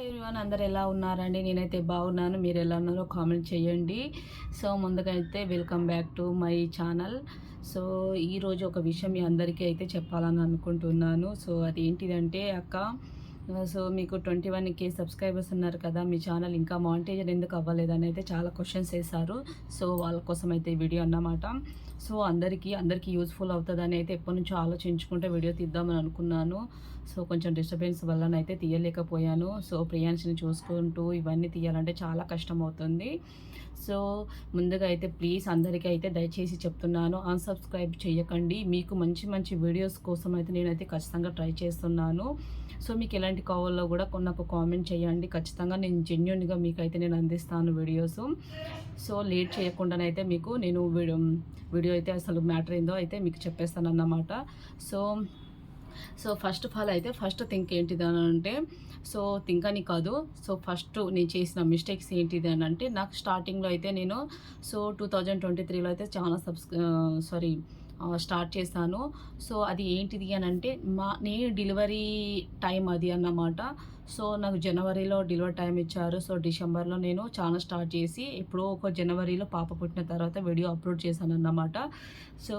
Everyone అందరు ఎలా ఉన్నారండి? నేనైతే బాగున్నాను. మీరు ఎలా ఉన్నారో కామెంట్ చేయండి. సో ముందుగా అయితే welcome back to my channel so ఈరోజు ఒక విషయం మీ అందరికీ అయితే చెప్పాలని అనుకుంటున్నాను. సో అది ఏంటిదంటే అక్క సో మీకు ట్వంటీ వన్ కే సబ్స్క్రైబర్స్ ఉన్నారు కదా మీ ఛానల్ ఇంకా మానిటైజర్ ఎందుకు అవ్వలేదని అయితే చాలా క్వశ్చన్స్ వేశారు. సో వాళ్ళ కోసం అయితే ఈ వీడియో అన్నమాట. సో అందరికీ అందరికీ యూస్ఫుల్ అవుతుందని అయితే ఎప్పటి నుంచో ఆలోచించుకుంటే వీడియో తీద్దామని అనుకున్నాను. సో కొంచెం డిస్టర్బెన్స్ వల్లనైతే తీయలేకపోయాను. సో ప్రియాన్షిని చూసుకుంటూ ఇవన్నీ తీయాలంటే చాలా కష్టం అవుతుంది సో ముందుగా అయితే ప్లీజ్ అందరికీ అయితే దయచేసి చెప్తున్నాను అన్సబ్స్క్రైబ్ చేయకండి మీకు మంచి మంచి వీడియోస్ కోసం అయితే నేనైతే ఖచ్చితంగా ట్రై చేస్తున్నాను. సో మీకు ఎలాంటి కావాలో కూడా కొన్ని నాకు కామెంట్ చేయండి ఖచ్చితంగా నేను జెన్యున్గా మీకు అయితే నేను అందిస్తాను వీడియోస్ సో లేట్ చేయకుండానైతే మీకు నేను వీడియో వీడియో అయితే అసలు మ్యాటర్ ఏందో అయితే మీకు చెప్పేస్తాను అన్నమాట so so first of all అయితే ఫస్ట్ థింక్ ఏంటిది అని అంటే సో థింక్ అని కాదు సో ఫస్ట్ నేను చేసిన మిస్టేక్స్ ఏంటిది అని అంటే నాకు స్టార్టింగ్లో అయితే నేను సో టూ థౌజండ్ ట్వంటీ త్రీలో అయితే చాలా సబ్స్ సారీ స్టార్ట్ చేశాను. సో అది ఏంటిది అని అంటే మా నేను డెలివరీ టైం అది అన్నమాట. సో నాకు జనవరిలో డెలివరీ టైం ఇచ్చారు. సో డిసెంబర్లో నేను చాలా స్టార్ట్ చేసి ఎప్పుడో ఒక జనవరిలో పాప పుట్టిన తర్వాత వీడియో అప్లోడ్ చేశాను అన్నమాట సో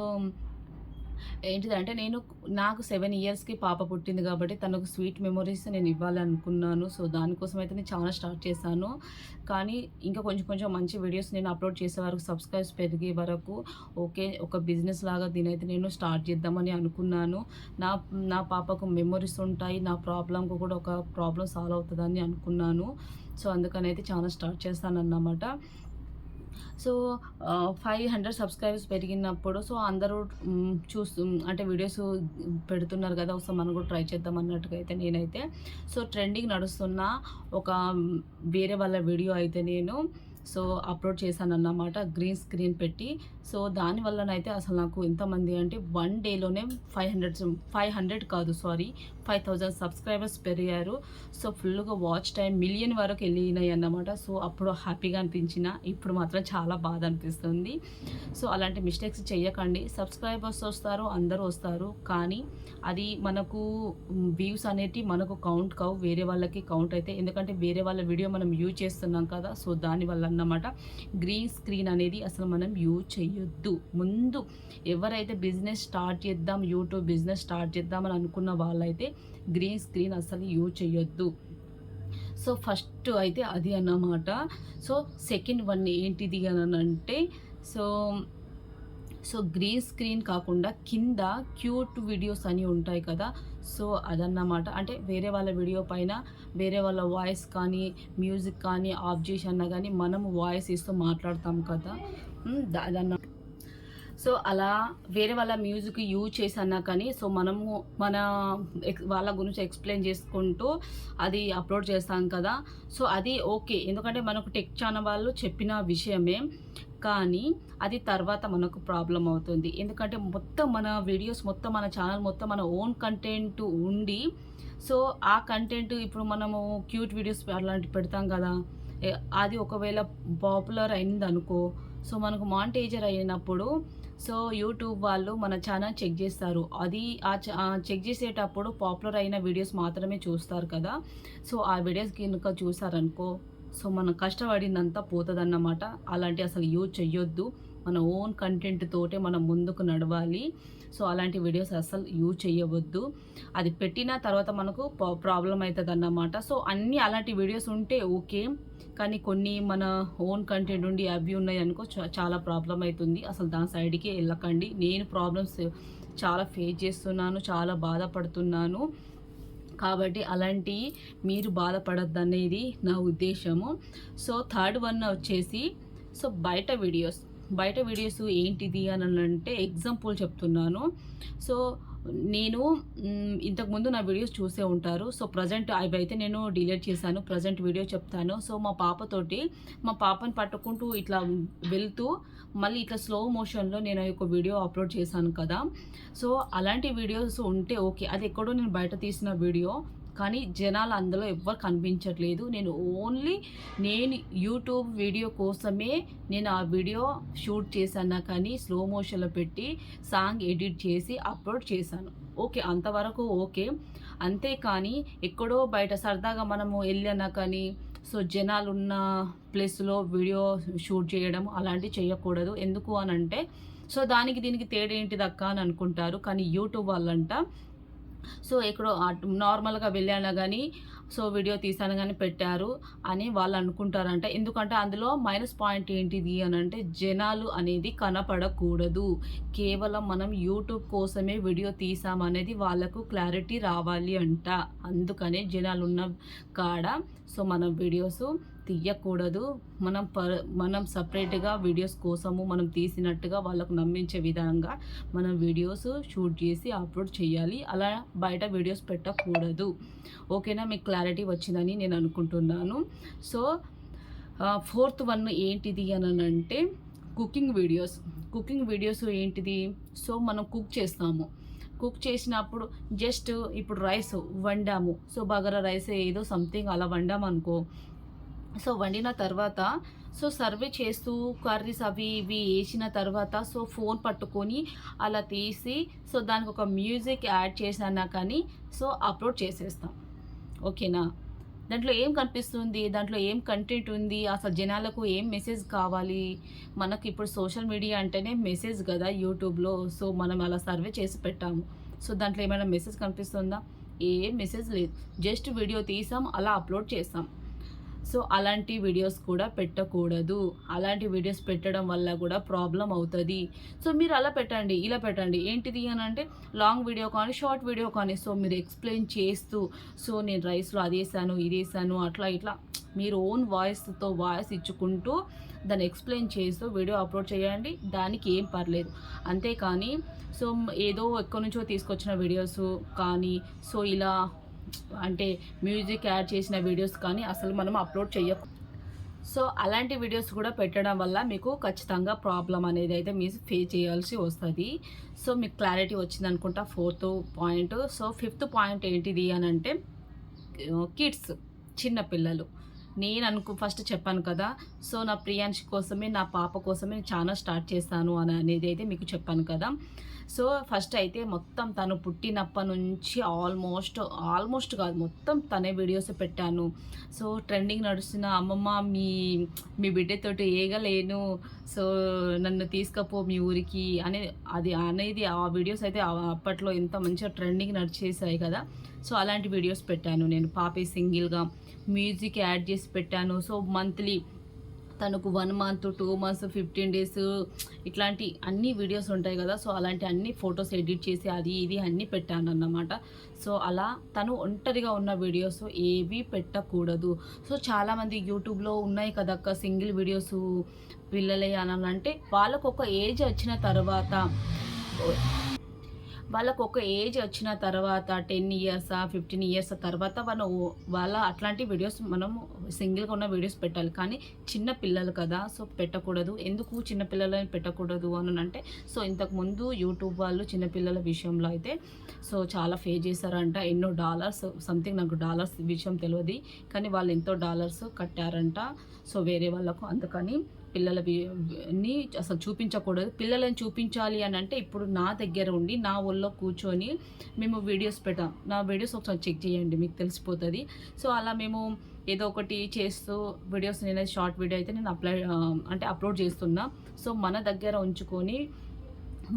ఏంటిదంటే నేను నాకు సెవెన్ ఇయర్స్కి పాప పుట్టింది కాబట్టి తనకు స్వీట్ మెమొరీస్ నేను ఇవ్వాలనుకున్నాను. సో దానికోసం అయితే నేను చాలా స్టార్ట్ చేశాను. కానీ ఇంకా కొంచెం కొంచెం మంచి వీడియోస్ నేను అప్లోడ్ చేసే వరకు సబ్స్క్రైబ్స్ పెరిగే వరకు ఓకే ఒక బిజినెస్ లాగా దీనైతే నేను స్టార్ట్ చేద్దామని అనుకున్నాను. నా నా పాపకు మెమొరీస్ ఉంటాయి నా ప్రాబ్లంకు కూడా ఒక ప్రాబ్లం సాల్వ్ అవుతుందని అనుకున్నాను. సో అందుకని అయితే చాలా స్టార్ట్ చేస్తాను అన్నమాట సో ఫైవ్ హండ్రెడ్ సబ్స్క్రైబర్స్ పెరిగినప్పుడు సో అందరూ చూస్తూ అంటే వీడియోస్ పెడుతున్నారు కదా ఒకసారి మనం కూడా ట్రై చేద్దాం అన్నట్టుగా అయితే నేనైతే. సో ట్రెండింగ్ నడుస్తున్న ఒక వేరే వాళ్ళ వీడియో అయితే నేను సో అప్లోడ్ చేశాను అన్నమాట గ్రీన్ స్క్రీన్ పెట్టి. సో దానివల్లనైతే అసలు నాకు ఎంతమంది అంటే వన్ డేలోనే ఫైవ్ హండ్రెడ్ ఫైవ్ హండ్రెడ్ కాదు సారీ ఫైవ్ థౌజండ్ సబ్స్క్రైబర్స్ పెరిగారు. సో ఫుల్గా వాచ్ టైం మిలియన్ వరకు వెళ్ళినాయి అన్నమాట. సో అప్పుడు హ్యాపీగా అనిపించిన ఇప్పుడు మాత్రం చాలా బాధ అనిపిస్తుంది. సో అలాంటి మిస్టేక్స్ చేయకండి సబ్స్క్రైబర్స్ వస్తారు అందరూ వస్తారు. కానీ అది మనకు వ్యూస్ అనేటి మనకు కౌంట్ కావు. వేరే వాళ్ళకి కౌంట్ అయితే ఎందుకంటే వేరే వాళ్ళ వీడియో మనం యూజ్ చేస్తున్నాం కదా. సో దానివల్ల అన్నమాట. గ్రీన్ స్క్రీన్ అనేది అసలు మనం యూజ్ చేయొద్దు ముందు ఎవరైతే బిజినెస్ స్టార్ట్ చేద్దాం యూట్యూబ్ బిజినెస్ స్టార్ట్ చేద్దాం అని అనుకున్న వాళ్ళైతే గ్రీన్ స్క్రీన్ అసలు యూజ్ చేయొద్దు సో ఫస్ట్ అయితే అది అన్నమాట. సో సెకండ్ వన్ ఏంటిది అని అంటే సో సో గ్రీన్ స్క్రీన్ కాకుండా కింద క్యూట్ వీడియోస్ అని ఉంటాయి కదా సో అదన్నమాట. అంటే వేరే వాళ్ళ వీడియో పైన వేరే వాళ్ళ వాయిస్ కానీ మ్యూజిక్ కానీ ఆఫ్ చేసి అన్నా కానీ మనం వాయిస్ ఇస్తూ మాట్లాడతాం కదా. అదన్న సో అలా వేరే వాళ్ళ మ్యూజిక్ యూజ్ చేసన్నా కానీ సో మనము మన వాళ్ళ గురించి ఎక్స్ప్లెయిన్ చేసుకుంటూ అది అప్లోడ్ చేస్తాం కదా. సో అది ఓకే. ఎందుకంటే మనకు టెక్ ఛానల్ వాళ్ళు చెప్పిన విషయమే. కానీ అది తర్వాత మనకు ప్రాబ్లం అవుతుంది. ఎందుకంటే మొత్తం మన వీడియోస్ మొత్తం మన ఛానల్ మొత్తం మన ఓన్ కంటెంట్ ఉండి సో ఆ కంటెంట్ ఇప్పుడు మనము క్యూట్ వీడియోస్ అలాంటివి పెడతాం కదా. అది ఒకవేళ పాపులర్ అయింది అనుకో సో మనకు మాంటేజర్ అయినప్పుడు సో యూట్యూబ్ వాళ్ళు మన ఛానల్ చెక్ చేస్తారు. అది ఆ చెక్ చేసేటప్పుడు పాపులర్ అయిన వీడియోస్ మాత్రమే చూస్తారు కదా. సో ఆ వీడియోస్ కనుక చూసారనుకో సో మనం కష్టపడిందంతా పోతుందన్నమాట. అలాంటి అసలు యూజ్ చెయ్యొద్దు. మన ఓన్ కంటెంట్ తోటే మనం ముందుకు నడవాలి. సో అలాంటి వీడియోస్ అసలు యూజ్ చేయవద్దు. అది పెట్టిన తర్వాత మనకు ప్రాబ్లం అవుతుంది అన్నమాట సో అన్నీ అలాంటి వీడియోస్ ఉంటే ఓకే. కానీ కొన్ని మన ఓన్ కంటెంట్ ఉండి అవి ఉన్నాయి అనుకో చాలా ప్రాబ్లం అవుతుంది అసలు దాని సైడ్కి వెళ్ళకండి నేను ప్రాబ్లమ్స్ చాలా ఫేస్ చేస్తున్నాను చాలా బాధపడుతున్నాను. కాబట్టి అలాంటి మీరు బాధపడద్దు అనేది నా ఉద్దేశము. సో థర్డ్ వన్ వచ్చేసి సో బయట వీడియోస్. బయట వీడియోస్ ఏంటిది అని అంటే ఎగ్జాంపుల్ చెప్తున్నాను. సో నేను ఇంతకుముందు నా వీడియోస్ చూసే ఉంటారు. సో ప్రజెంట్ అవి అయితే నేను డిలీట్ చేశాను. ప్రజెంట్ వీడియో చెప్తాను. సో మా పాపతోటి మా పాపని పట్టుకుంటూ ఇట్లా వెళ్తూ మళ్ళీ ఇట్లా స్లో మోషన్లో నేను ఒక వీడియో అప్లోడ్ చేశాను కదా. సో అలాంటి వీడియోస్ ఉంటే ఓకే అది ఎక్కడో నేను బయట తీసిన వీడియో కానీ జనాలు అందులో ఎవ్వరు కనిపించట్లేదు. నేను ఓన్లీ నేను యూట్యూబ్ వీడియో కోసమే నేను ఆ వీడియో షూట్ చేశాను కానీ స్లో మోషన్లో పెట్టి సాంగ్ ఎడిట్ చేసి అప్లోడ్ చేశాను. ఓకే అంతవరకు ఓకే. అంతేకాని ఎక్కడో బయట సరదాగా మనము వెళ్ళినా కానీ సో జనాలు ఉన్న ప్లేస్లో వీడియో షూట్ చేయడం అలాంటివి చేయకూడదు. ఎందుకు అని అంటే సో దానికి దీనికి తేడా ఏంటిది అక్క అని అనుకుంటారు. కానీ యూట్యూబ్ వాళ్ళంట సో ఎక్కడో నార్మల్గా వెళ్ళాను కానీ సో వీడియో తీసాను కానీ పెట్టారు అని వాళ్ళు అనుకుంటారంట. ఎందుకంటే అందులో మైనస్ పాయింట్ ఏంటిది అని అంటే జనాలు అనేది కనపడకూడదు. కేవలం మనం యూట్యూబ్ కోసమే వీడియో తీసామనేది వాళ్ళకు క్లారిటీ రావాలి అంట. అందుకనే జనాలు ఉన్న కాడ సో మనం వీడియోస్ తీయకూడదు. మనం ప మనం సపరేట్గా వీడియోస్ కోసము మనం తీసినట్టుగా వాళ్ళకు నమ్మించే విధంగా మనం వీడియోస్ షూట్ చేసి అప్లోడ్ చేయాలి. అలా బయట వీడియోస్ పెట్టకూడదు. ఓకేనా? మీకు క్లారిటీ వచ్చిందని నేను అనుకుంటున్నాను. సో ఫోర్త్ వన్ ఏంటిది అని అంటే కుకింగ్ వీడియోస్. కుకింగ్ వీడియోస్ ఏంటిది? సో మనం కుక్ చేస్తాము. కుక్ చేసినప్పుడు జస్ట్ ఇప్పుడు రైస్ వండాము. సో బగర రైస్ ఏదో సంథింగ్ అలా వండాము అనుకో. సో వండిన తర్వాత సో సర్వే చేస్తూ కర్రీస్ అవి ఇవి వేసిన తర్వాత సో ఫోన్ పట్టుకొని అలా తీసి సో దానికి ఒక మ్యూజిక్ యాడ్ చేసినా కానీ సో అప్లోడ్ చేసేస్తాం. ఓకేనా? దాంట్లో ఏం కనిపిస్తుంది? దాంట్లో ఏం కంటెంట్ ఉంది? అసలు జనాలకు ఏం మెసేజ్ కావాలి? మనకి ఇప్పుడు సోషల్ మీడియా అంటేనే మెసేజ్ కదా యూట్యూబ్లో. సో మనం అలా సర్వే చేసి పెట్టాము. సో దాంట్లో ఏమైనా మెసేజ్ కనిపిస్తుందా? ఏం మెసేజ్ లేదు. జస్ట్ వీడియో తీసాం అలా అప్లోడ్ చేస్తాం సో అలాంటి వీడియోస్ కూడా పెట్టకూడదు. అలాంటి వీడియోస్ పెట్టడం వల్ల కూడా ప్రాబ్లం అవుతుంది. సో మీరు అలా పెట్టండి ఇలా పెట్టండి. ఏంటిది అని అంటే లాంగ్ వీడియో కానీ షార్ట్ వీడియో కానీ సో మీరు ఎక్స్ప్లెయిన్ చేస్తూ సో నేను రైస్లో అది వేసాను ఇది వేసాను అట్లా ఇట్లా మీరు ఓన్ వాయిస్తో వాయిస్ ఇచ్చుకుంటూ దాన్ని ఎక్స్ప్లెయిన్ చేస్తూ వీడియో అప్లోడ్ చేయండి. దానికి ఏం పర్లేదు. అంతేకాని సో ఏదో ఎక్కడి నుంచో తీసుకొచ్చిన వీడియోస్ కానీ సో ఇలా అంటే మ్యూజిక్ యాడ్ చేసిన వీడియోస్ కానీ అసలు మనం అప్లోడ్ చేయకు. సో అలాంటి వీడియోస్ కూడా పెట్టడం వల్ల మీకు ఖచ్చితంగా ప్రాబ్లం అనేది అయితే మీరు ఫేస్ చేయాల్సి వస్తుంది. సో మీకు క్లారిటీ వచ్చింది అనుకుంటా fourth point. So fifth point ఏంటిది అని అంటే కిడ్స్ చిన్న పిల్లలు. నేను అనుకు ఫస్ట్ చెప్పాను కదా. సో నా ప్రియాంష్ కోసమే నా పాప కోసమే చాలా స్టార్ట్ చేస్తాను అని అనేది అయితే మీకు చెప్పాను కదా. సో ఫస్ట్ అయితే మొత్తం తను పుట్టినప్పటి నుంచి ఆల్మోస్ట్ ఆల్మోస్ట్ కాదు మొత్తం తనే వీడియోస్ పెట్టాను. సో ట్రెండింగ్ నడుస్తున్న అమ్మమ్మ మీ మీ బిడ్డతోటి ఏగలేను. సో నన్ను తీసుకపో మీ ఊరికి అనే అది అనేది ఆ వీడియోస్ అయితే అప్పట్లో ఎంత మంచిగా ట్రెండింగ్ నడిచేసాయి కదా. సో అలాంటి వీడియోస్ పెట్టాను నేను. పాపే సింగిల్గా మ్యూజిక్ యాడ్ చేసి పెట్టాను. సో మంత్లీ తనకు one month two months fifteen days ఇట్లాంటి అన్ని వీడియోస్ ఉంటాయి కదా సో అలాంటి అన్ని ఫొటోస్ ఎడిట్ చేసి అది ఇది అన్నీ పెట్టాను అన్నమాట సో అలా తను ఒంటరిగా ఉన్న వీడియోస్ ఏవి పెట్టకూడదు. సో చాలామంది యూట్యూబ్లో ఉన్నాయి కదక్క సింగిల్ వీడియోస్ పిల్లలే అని అంటే వాళ్ళకు ఒక ఏజ్ వచ్చిన తర్వాత వాళ్ళకు ఒక ఏజ్ వచ్చిన తర్వాత టెన్ ఇయర్స్ ఫిఫ్టీన్ ఇయర్స్ తర్వాత వాళ్ళు వాళ్ళ అట్లాంటి వీడియోస్ మనం సింగిల్గా ఉన్న వీడియోస్ పెట్టాలి. కానీ చిన్న పిల్లలు కదా సో పెట్టకూడదు. ఎందుకు చిన్న పిల్లలని పెట్టకూడదు అని అంటే సో ఇంతకుముందు యూట్యూబ్ వాళ్ళు చిన్నపిల్లల విషయంలో అయితే సో చాలా ఫే చేశారంట. ఎన్నో డాలర్స్ సంథింగ్ నాకు డాలర్స్ విషయం తెలియదు కానీ వాళ్ళు ఎంతో డాలర్స్ కట్టారంట. సో వేరే వాళ్ళకు అందుకని పిల్లలని అసలు చూపించకూడదు. పిల్లలని చూపించాలి అని అంటే ఇప్పుడు నా దగ్గర ఉండి నా ఒళ్ళో కూర్చొని మేము వీడియోస్ పెట్టాం నా వీడియోస్ ఒకసారి చెక్ చేయండి మీకు తెలిసిపోతుంది. సో అలా మేము ఏదో ఒకటి చేస్తూ వీడియోస్ నేను షార్ట్ వీడియో అయితే నేను అప్లై అంటే అప్లోడ్ చేస్తున్నా. సో మన దగ్గర ఉంచుకొని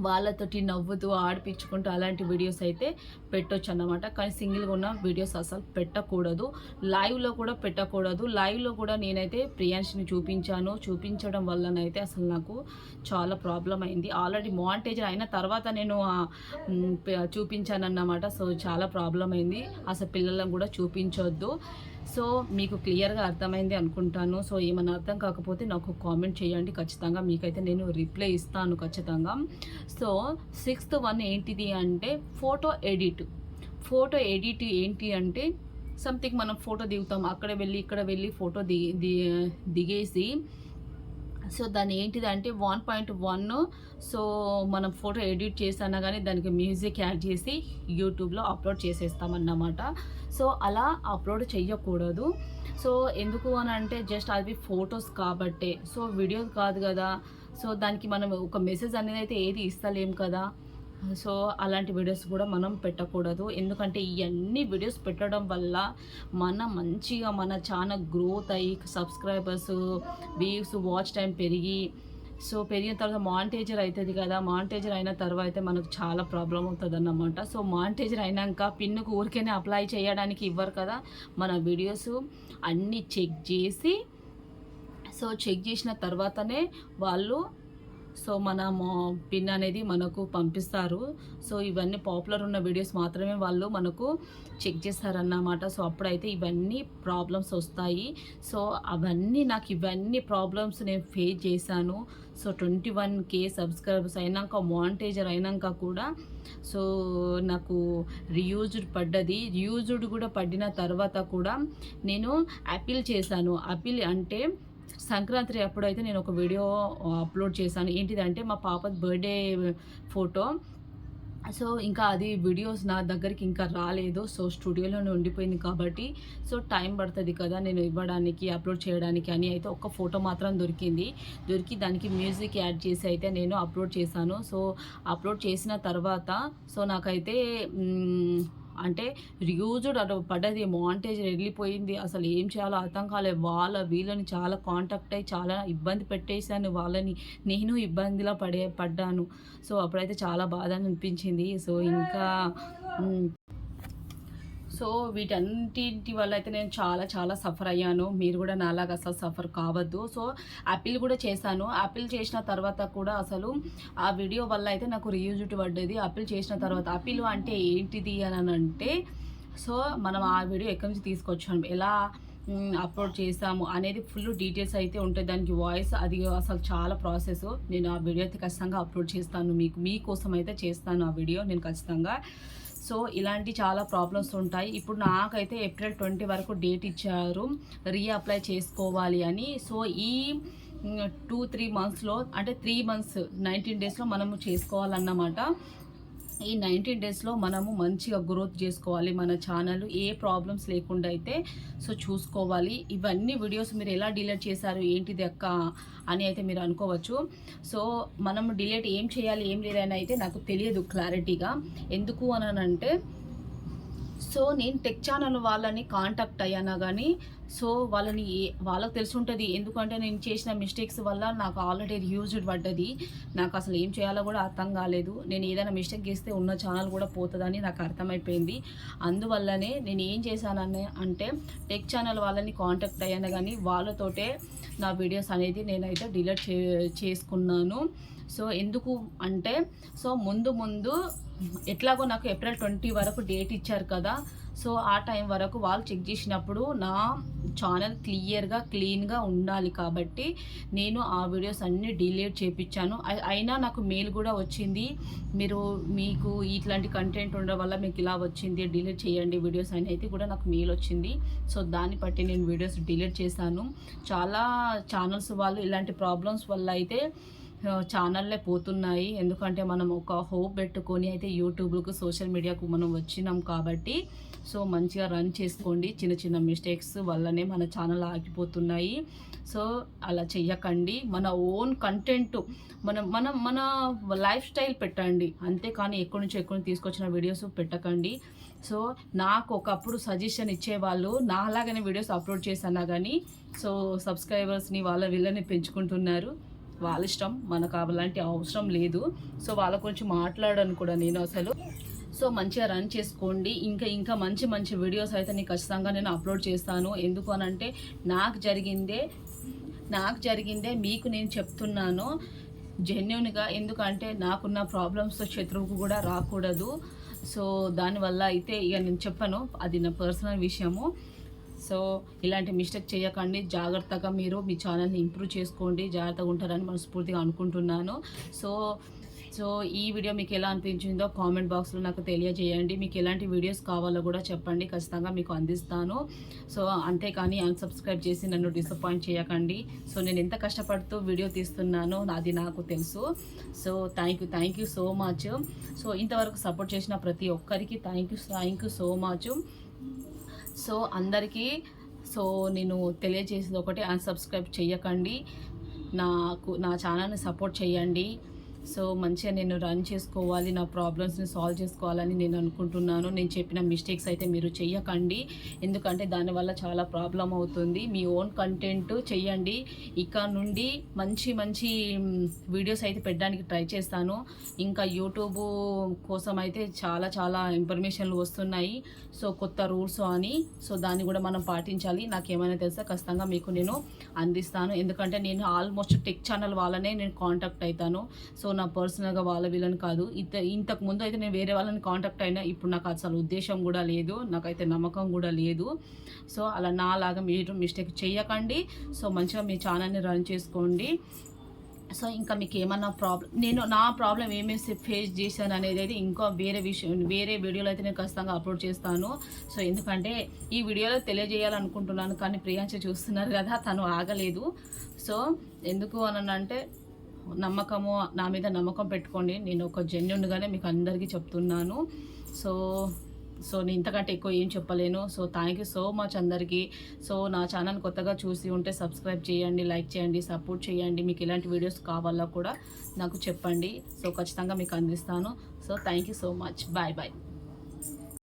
వాళ్ళతోటి నవ్వుతూ ఆడిపించుకుంటూ అలాంటి వీడియోస్ అయితే పెట్టొచ్చు అన్నమాట కానీ సింగిల్గా ఉన్న వీడియోస్ అసలు పెట్టకూడదు. లైవ్లో కూడా పెట్టకూడదు. లైవ్లో కూడా నేనైతే ప్రియాంష్ని చూపించాను. చూపించడం వల్లనైతే అసలు నాకు చాలా ప్రాబ్లం అయింది. ఆల్రెడీ మాంటేజ్ అయిన తర్వాత నేను చూపించాను అన్నమాట సో చాలా ప్రాబ్లం అయింది. అసలు పిల్లలను కూడా చూపించొద్దు. సో మీకు క్లియర్గా అర్థమైంది అనుకుంటాను. సో ఏమైనా అర్థం కాకపోతే నాకు కామెంట్ చేయండి. ఖచ్చితంగా మీకైతే నేను రిప్లై ఇస్తాను ఖచ్చితంగా. సో సిక్స్త్ వన్ ఏంటిది అంటే ఫోటో ఎడిట్ ఫోటో ఎడిట్ ఏంటి అంటే సంథింగ్ మనం ఫోటో దిగుతాం. అక్కడ వెళ్ళి ఇక్కడ వెళ్ళి ఫోటో దిగి దిగేసి సో దాని ఏంటిది అంటే వన్ పాయింట్ వన్ సో మనం ఫోటో ఎడిట్ చేసానా కానీ దానికి మ్యూజిక్ యాడ్ చేసి యూట్యూబ్లో అప్లోడ్ చేసేస్తామన్నమాట. సో అలా అప్లోడ్ చేయకూడదు సో ఎందుకు అని అంటే జస్ట్ అవి ఫొటోస్ కాబట్టే. సో వీడియోస్ కాదు కదా. సో దానికి మనం ఒక మెసేజ్ అనేది అయితే ఏది ఇస్తలేం కదా. సో అలాంటి వీడియోస్ కూడా మనం పెట్టకూడదు. ఎందుకంటే ఇవన్నీ వీడియోస్ పెట్టడం వల్ల మన మంచిగా మన ఛానల్ గ్రోత్ అయ్యి సబ్స్క్రైబర్స్ వ్యూస్ వాచ్ టైం పెరిగి సో పెరిగిన తర్వాత మాంటేజర్ అవుతుంది కదా. మాంటేజర్ అయిన తర్వాత అయితే మనకు చాలా ప్రాబ్లం అవుతుంది అన్నమాట సో మాంటేజర్ అయినాక పిన్నుకు ఊరికేనే అప్లై చేయడానికి ఇవ్వరు కదా. మన వీడియోస్ అన్నీ చెక్ చేసి సో చెక్ చేసిన తర్వాతనే వాళ్ళు సో మన పిన్ అనేది మనకు పంపిస్తారు. సో ఇవన్నీ పాపులర్ ఉన్న వీడియోస్ మాత్రమే వాళ్ళు మనకు చెక్ చేస్తారన్నమాట. సో అప్పుడైతే ఇవన్నీ ప్రాబ్లమ్స్ వస్తాయి. సో అవన్నీ నాకు ఇవన్నీ ప్రాబ్లమ్స్ నేను ఫేస్ చేశాను. So twenty one K subscribers అయినాక మాంటేజర్ అయినాక కూడా సో నాకు రియూజ్డ్ పడ్డది. రియూజ్డ్ కూడా పడిన తర్వాత కూడా నేను అపీల్ చేశాను. అపీల్ అంటే సంక్రాంతి అప్పుడైతే నేను ఒక వీడియో అప్లోడ్ చేశాను. ఏంటిదంటే మా పాప బర్త్డే ఫోటో. సో ఇంకా అది వీడియోస్ నా దగ్గరికి ఇంకా రాలేదు. సో స్టూడియోలోనే ఉండిపోయింది కాబట్టి సో టైం పడుతుంది కదా నేను ఇవ్వడానికి అప్లోడ్ చేయడానికి అని అయితే ఒక ఫోటో మాత్రం దొరికింది. దొరికి దానికి మ్యూజిక్ యాడ్ చేసి అయితే నేను అప్లోడ్ చేశాను. సో అప్లోడ్ చేసిన తర్వాత సో నాకైతే అంటే రియూజ్డ్ అటు పడ్డది మాంటేజ్ వెళ్ళిపోయింది. అసలు ఏం చేయాలో అర్థం కాలేదు వాళ్ళ వీళ్ళని చాలా కాంటాక్ట్ అయ్యి చాలా ఇబ్బంది పెట్టేశాను వాళ్ళని. నేను ఇబ్బందిలో పడే పడ్డాను. సో అప్పుడైతే చాలా బాధ అనిపించింది. సో ఇంకా సో వీటన్నింటి వల్ల అయితే నేను చాలా చాలా సఫర్ అయ్యాను. మీరు కూడా నాలాగా అసలు సఫర్ కావద్దు. సో అప్పీల్ కూడా చేశాను. అప్పీల్ చేసిన తర్వాత కూడా అసలు ఆ వీడియో వల్ల అయితే నాకు రియూజ్డ్ పడ్డది. అప్పీల్ చేసిన తర్వాత అప్పీల్ అంటే ఏంటిది అని అంటే సో మనం ఆ వీడియో ఎక్కడి నుంచి తీసుకొచ్చాము ఎలా అప్లోడ్ చేసాము అనేది ఫుల్ డీటెయిల్స్ అయితే ఉంటుంది దానికి వాయిస్ అది అసలు చాలా ప్రాసెస్. నేను ఆ వీడియో అయితే ఖచ్చితంగా అప్లోడ్ చేస్తాను. మీకు మీకోసం అయితే చేస్తాను ఆ వీడియో. నేను ఖచ్చితంగా సో ఇలాంటి చాలా ప్రాబ్లమ్స్ ఉంటాయి. ఇప్పుడు నాకైతే ఏప్రిల్ ట్వంటీ వరకు డేట్ ఇచ్చారు. రీఅప్లై చేసుకోవాలి అని. సో ఈ టూ త్రీ మంత్స్లో అంటే త్రీ మంత్స్ నైన్టీన్ డేస్లో మనము చేసుకోవాలన్నమాట. ఈ నైన్టీన్ డేస్లో మనము మంచిగా గ్రోత్ చేసుకోవాలి మన ఛానల్ ఏ ప్రాబ్లమ్స్ లేకుండా అయితే సో చూసుకోవాలి. ఇవన్నీ వీడియోస్ మీరు ఎలా డిలీట్ చేశారు ఏంటిది అక్క అని అయితే మీరు అనుకోవచ్చు. సో మనం డిలీట్ ఏం చేయాలి ఏం లేదని అయితే నాకు తెలియదు క్లారిటీగా. ఎందుకు అని అంటే సో నేను టెక్ ఛానల్ వాళ్ళని కాంటాక్ట్ అయ్యానా కానీ సో వాళ్ళని వాళ్ళకి తెలిసి ఉంటుంది ఎందుకంటే నేను చేసిన మిస్టేక్స్ వల్ల నాకు ఆల్రెడీ యూజ్డ్ పడ్డది. నాకు అసలు ఏం చేయాలో కూడా అర్థం కాలేదు. నేను ఏదైనా మిస్టేక్ చేస్తే ఉన్న ఛానల్ కూడా పోతుందని నాకు అర్థమైపోయింది. అందువల్లనే నేను ఏం చేశానని అంటే టెక్ ఛానల్ వాళ్ళని కాంటాక్ట్ అయ్యాను కానీ వాళ్ళతోటే నా వీడియోస్ అనేది నేనైతే డిలీట్ చే చేసుకున్నాను. సో ఎందుకు అంటే సో ముందు ముందు ఎట్లాగో నాకు ఏప్రిల్ ట్వంటీ వరకు డేట్ ఇచ్చారు కదా. సో ఆ టైం వరకు వాళ్ళు చెక్ చేసినప్పుడు నా ఛానల్ క్లియర్గా క్లీన్గా ఉండాలి కాబట్టి నేను ఆ వీడియోస్ అన్నీ డిలీట్ చేయించాను అయినా నాకు మెయిల్ కూడా వచ్చింది. మీరు మీకు ఇట్లాంటి కంటెంట్ ఉండడం వల్ల మీకు ఇలా వచ్చింది డిలీట్ చేయండి వీడియోస్ అని అయితే కూడా నాకు మెయిల్ వచ్చింది. సో దాన్ని బట్టి నేను వీడియోస్ డిలీట్ చేశాను. చాలా ఛానల్స్ వాళ్ళు ఇలాంటి ప్రాబ్లమ్స్ వల్ల అయితే ఛానల్లే పోతున్నాయి. ఎందుకంటే మనం ఒక హోప్ పెట్టుకొని అయితే యూట్యూబ్కు సోషల్ మీడియాకు మనం వచ్చినాం కాబట్టి సో మంచిగా రన్ చేసుకోండి. చిన్న చిన్న మిస్టేక్స్ వల్లనే మన ఛానల్ ఆగిపోతున్నాయి. సో అలా చెయ్యకండి. మన ఓన్ కంటెంట్ మనం మనం మన లైఫ్ స్టైల్ పెట్టండి. అంతేకాని ఎక్కడి నుంచి ఎక్కడి నుంచి తీసుకొచ్చిన వీడియోస్ పెట్టకండి. సో నాకు ఒకప్పుడు సజెషన్ ఇచ్చేవాళ్ళు నాలాగానే వీడియోస్ అప్లోడ్ చేశానా కానీ సో సబ్స్క్రైబర్స్ని వాళ్ళ వీళ్ళని పెంచుకుంటున్నారు. వాళ్ళ ఇష్టం మనకు అలాంటి అవసరం లేదు. సో వాళ్ళ గురించి మాట్లాడను కూడా నేను అసలు. సో మంచిగా రన్ చేసుకోండి. ఇంకా ఇంకా మంచి మంచి వీడియోస్ అయితే నేను ఖచ్చితంగా నేను అప్లోడ్ చేస్తాను. ఎందుకు అనంటే నాకు జరిగిందే నాకు జరిగిందే మీకు నేను చెప్తున్నాను. జెన్యున్గా ఎందుకంటే నాకున్న ప్రాబ్లమ్స్ శత్రువుకు కూడా రాకూడదు. సో దానివల్ల అయితే ఇక నేను చెప్పను. అది నా పర్సనల్ విషయము. సో ఇలాంటి మిస్టేక్ చేయకండి. జాగ్రత్తగా మీరు మీ ఛానల్ని ఇంప్రూవ్ చేసుకోండి. జాగ్రత్తగా ఉంటారని మనస్ఫూర్తిగా అనుకుంటున్నాను. సో సో ఈ వీడియో మీకు ఎలా అనిపించిందో కామెంట్ బాక్స్లో నాకు తెలియజేయండి. మీకు ఎలాంటి వీడియోస్ కావాలో కూడా చెప్పండి. ఖచ్చితంగా మీకు అందిస్తాను. సో అంతేకాని అన్సబ్స్క్రైబ్ చేసి నన్ను డిసప్పాయింట్ చేయకండి. సో నేను ఎంత కష్టపడుతూ వీడియో తీస్తున్నానో అది నాకు తెలుసు. So thank you thank you so much so ఇంతవరకు సపోర్ట్ చేసిన ప్రతి ఒక్కరికి thank you thank you so much so అందరికీ సో నేను తెలియజేసేది ఒకటి అన్సబ్స్క్రైబ్ చేయకండి నాకు నా ఛానల్ని సపోర్ట్ చేయండి సో మంచిగా నేను రన్ చేసుకోవాలి నా ప్రాబ్లమ్స్ని సాల్వ్ చేసుకోవాలని నేను అనుకుంటున్నాను. నేను చెప్పిన మిస్టేక్స్ అయితే మీరు చెయ్యకండి. ఎందుకంటే దానివల్ల చాలా ప్రాబ్లం అవుతుంది. మీ ఓన్ కంటెంట్ చెయ్యండి. ఇక నుండి మంచి మంచి వీడియోస్ అయితే పెట్టడానికి ట్రై చేస్తాను. ఇంకా యూట్యూబ్ కోసం అయితే చాలా చాలా ఇన్ఫర్మేషన్లు వస్తున్నాయి. సో కొత్త రూల్స్ అని సో దాన్ని కూడా మనం పాటించాలి. నాకు ఏమైనా తెలిస్తే ఖచ్చితంగా మీకు నేను అందిస్తాను. ఎందుకంటే నేను ఆల్మోస్ట్ టెక్ ఛానల్ వాళ్ళనే నేను కాంటాక్ట్ అవుతాను. సో నా పర్సనల్గా వాళ్ళ వీళ్ళని కాదు. ఇంత ఇంతకు ముందు అయితే నేను వేరే వాళ్ళని కాంటాక్ట్ అయినా ఇప్పుడు నాకు అసలు ఉద్దేశం కూడా లేదు. నాకైతే నమ్మకం కూడా లేదు. సో అలా నాలాగా మీరు మిస్టేక్ చేయకండి. సో మంచిగా మీ ఛానల్ని రన్ చేసుకోండి. సో ఇంకా మీకు ఏమన్నా ప్రాబ్లం నేను నా ప్రాబ్లం ఏమేమి ఫేస్ చేశాను అనేది అయితే ఇంకా వేరే విషయం వేరే వీడియోలో అయితే నేను ఖచ్చితంగా అప్లోడ్ చేస్తాను. సో ఎందుకంటే ఈ వీడియోలో తెలియజేయాలనుకుంటున్నాను కానీ ప్రియాంశ చూస్తున్నారు కదా తను ఆగలేదు. సో ఎందుకు అని అంటే నమ్మకము నా మీద నమ్మకం పెట్టుకోండి. నేను ఒక జెన్యున్గానే మీకు అందరికీ చెప్తున్నాను. సో సో నేను ఇంతకంటే ఎక్కువ ఏం చెప్పలేను. So thank you so much అందరికీ. సో నా ఛానల్ కొత్తగా చూసి ఉంటే సబ్స్క్రైబ్ చేయండి లైక్ చేయండి సపోర్ట్ చేయండి. మీకు ఇలాంటి వీడియోస్ కావాలా కూడా నాకు చెప్పండి. సో ఖచ్చితంగా మీకు అందిస్తాను. So thank you so much bye bye